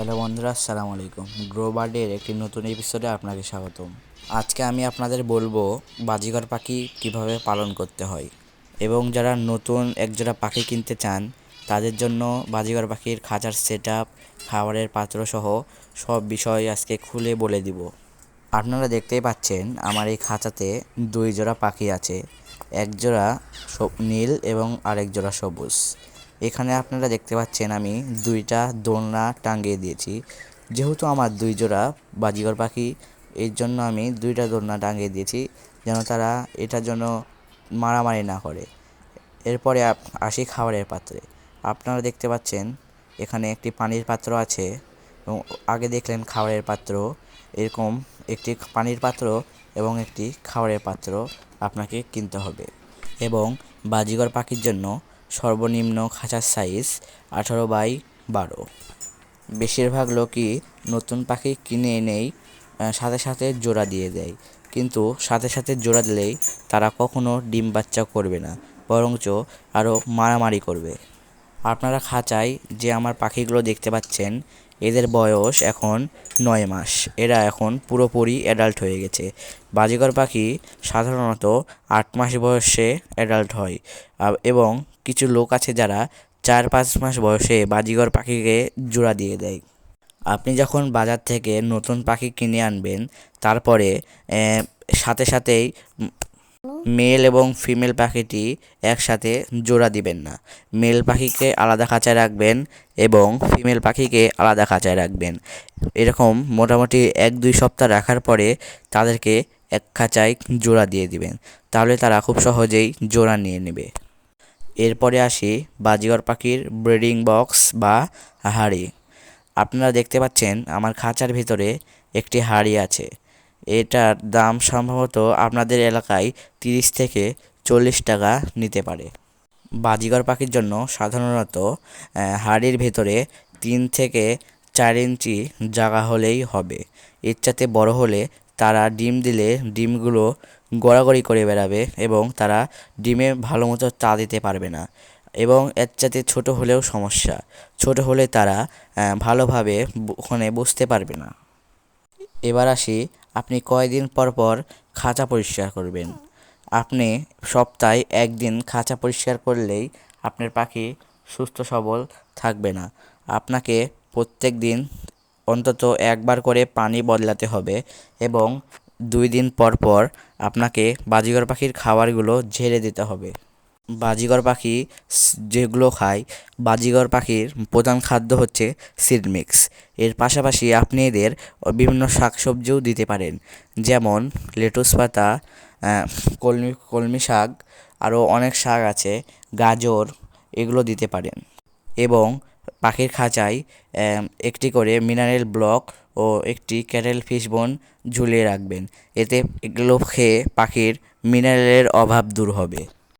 Hello বন্ধুরা, আসসালামু আলাইকুম। গ্রো বার্ডের একটি নতুন এপিসোডে আপনাকে স্বাগতম। আজকে আমি আপনাদের বলব বাজিঘর পাখি কীভাবে পালন করতে হয় এবং যারা নতুন একজোড়া পাখি কিনতে চান, তাদের জন্য বাজিঘর পাখির খাঁচার সেট আপ খাবারের পাত্র সহ সব বিষয় আজকে খুলে বলে দিব। আপনারা দেখতেই পাচ্ছেন, আমার এই খাঁচাতে দুই জোড়া পাখি আছে। এক জোড়া নীল এবং আরেক জোড়া সবুজ। এখানে আপনারা দেখতে পাচ্ছেন আমি দুইটা দোলনা টাঙ্গিয়ে দিয়েছি। যেহেতু আমার দুই জোড়া বাজিঘর পাখি, এর জন্য আমি দুইটা দোলনা টাঙ্গিয়ে দিয়েছি যেন তারা এটার জন্য মারামারি না করে। এরপরে আসি খাবারের পাত্রে। আপনারা দেখতে পাচ্ছেন এখানে একটি পানির পাত্র আছে এবং আগে দেখলেন খাবারের পাত্র, এরকম একটি পানির পাত্র এবং একটি খাবারের পাত্র আপনাকে কিনতে হবে। এবং বাজিঘর পাখির জন্য সর্বনিম্ন খাঁচার সাইজ আঠারো বাই বারো। বেশিরভাগ লোকই নতুন পাখি কিনে এনেই সাথে সাথে জোড়া দিয়ে দেয়। কিন্তু সাথে সাথে জোড়া দিলেই তারা কখনো ডিম বাচ্চা করবে না, বরঞ্চ আরও মারামারি করবে। আপনারা খাঁচায় যে আমার পাখিগুলো দেখতে পাচ্ছেন, এদের বয়স এখন নয় মাস। এরা এখন পুরোপুরি অ্যাডাল্ট হয়ে গেছে। বাজিঘর পাখি সাধারণত আট মাস বয়সে অ্যাডাল্ট হয় এবং কিছু লোক আছে যারা চার পাঁচ মাস বয়সে বাজিঘর পাখিকে জোড়া দিয়ে দেয়। আপনি যখন বাজার থেকে নতুন পাখি কিনে আনবেন, তারপরে সাথে সাথেই মেল এবং ফিমেল পাখিটি একসাথে জোড়া দিবেন না। মেল পাখিকে আলাদা খাঁচায় রাখবেন এবং ফিমেল পাখিকে আলাদা খাঁচায় রাখবেন। এরকম মোটামুটি এক দুই সপ্তাহ রাখার পরে তাদেরকে এক খাঁচায় জোড়া দিয়ে দিবেন। তাহলে তারা খুব সহজেই জোড়া নিয়ে নেবে। এরপরে আসি বাজিগর পাখির ব্রিডিং বক্স বা হাড়ি। আপনারা দেখতে পাচ্ছেন আমার খাঁচার ভিতরে একটি হাড়ি আছে। এটার দাম সম্ভবত আপনাদের এলাকায় তিরিশ থেকে চল্লিশ টাকা নিতে পারে। বাজিগর পাখির জন্য সাধারণত হাড়ির ভেতরে তিন থেকে চার ইঞ্চি জায়গা হলেই হবে। এর চাতে বড় হলে তারা ডিম দিলে ডিমগুলো গড়াগড়ি করে বেড়াবে এবং তারা ডিমে ভালো মতো তা দিতে পারবে না এবং এর চাতে ছোট হলেও সমস্যা। ছোট হলে তারা ভালোভাবে ওখানে বসতে পারবে না। এবার আসি, আপনি কয়দিন পর পর খাঁচা পরিষ্কার করবেন? আপনি সপ্তাহে একদিন খাঁচা পরিষ্কার করলেই আপনার পাখি সুস্থ সবল থাকবে না। আপনাকে প্রত্যেক দিন অন্তত একবার করে পানি বদলাতে হবে এবং দুই দিন পর পর আপনাকে বাজিগর পাখির খাবারগুলো ঝেড়ে দিতে হবে। বাজিগর পাখি যেগুলো খায়, বাজিগর পাখির প্রধান খাদ্য হচ্ছে সিড মিক্স এর পাশাপাশি আপনি এদের বিভিন্ন শাকসবজিও দিতে পারেন, যেমন লেটুস পাতা কলমি কলমি শাক, আরও অনেক শাক আছে, গাজর, এগুলো দিতে পারেন। এবং পাখির খাঁচায় একটি করে মিনারেল ব্লক ও একটি ক্যাটেল ফিশ বোন ঝুলিয়ে রাখবেন। এতে এগুলো খেয়ে পাখির মিনারেলের অভাব দূর হবে।